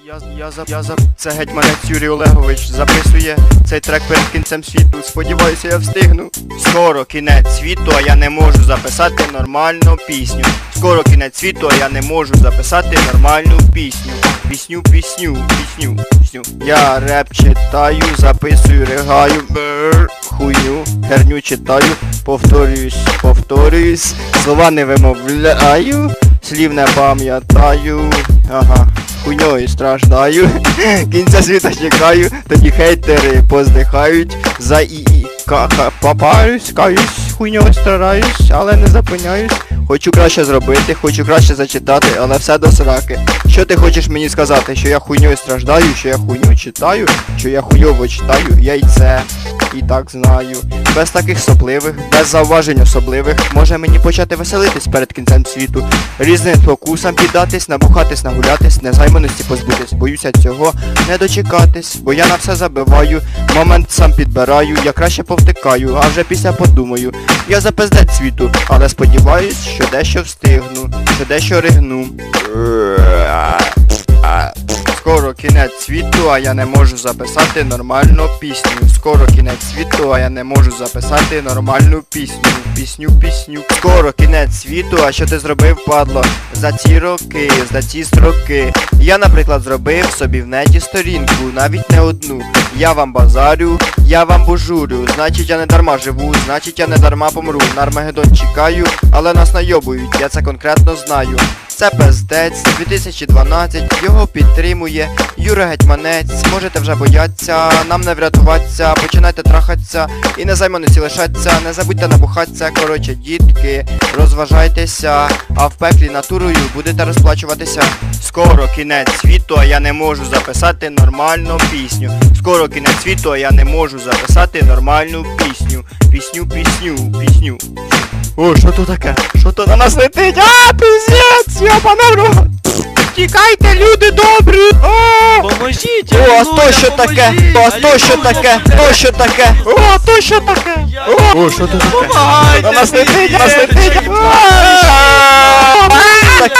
Я, я, за, я за... Це гетьманець Юрій Олегович записує цей трек перед кінцем світу. Сподіваюся, я встигну. Скоро кінець світу, а я не можу записати нормальну пісню. Скоро кінець світу, а я не можу записати нормальну пісню. Пісню, пісню, пісню, пісню. Я реп читаю, записую, ригаю, бр, хуйню, херню читаю, повторююсь, повторююсь, слова не вимовляю, слів не пам'ятаю, ага, хуйньою страждаю, кінця світа чекаю, тоді хейтери поздихають, за і і попаюсь, каюсь, хуйньою стараюсь, але не зупиняюсь. Хочу краще зробити, хочу краще зачитати, але все до сраки. Що ти хочеш мені сказати? Що я хуйньою страждаю, що я хуйню читаю, що я хуйово читаю, я й це і так знаю. Без таких сопливих, без зауважень особливих, може мені почати веселитись перед кінцем світу. Різним спокусам піддатись, набухатись, нагулятись, незайманості позбутись. Боюся цього не дочекатись, бо я на все забиваю, момент сам підбираю, я краще повтикаю, а вже після подумаю. Я за пиздець світу, але сподіваюсь, що дещо встигну, що дещо ригну. Скоро кінець світу, а я не можу записати нормальну пісню. Скоро кінець світу, а я не можу записати нормальну пісню. Пісню, пісню. Скоро кінець світу, а що ти зробив, падло? За ці роки, за ці строки. Я, наприклад, зробив собі в неті сторінку, навіть не одну. Я вам базарю, я вам божурю. Значить я не дарма живу, значить я не дарма помру. На Армагеддон чекаю, але нас найобують, я це конкретно знаю. Це пиздець 2012, його підтримує Юра Гетьманець. Можете вже бояться, нам не врятуватися, починайте трахатися і незайманості лишаться, не забудьте набухатися, коротше, дітки, розважайтеся, а в пеклі натурою будете розплачуватися. Скоро кінець світу, а я не можу записати нормальну пісню. Скоро кінець світу, а я не можу записати нормальну пісню. Пісню, пісню, пісню. О, що то таке? Що то на нас летить? А, пиздець, йобана в рот! Тікайте, люди добрі! О! Поможіть! О, а то що таке? О, а то що таке? То що таке? О, а то що таке? О, О, що то таке? Помагайте! На нас летить, на нас летить! Мені! А! Так.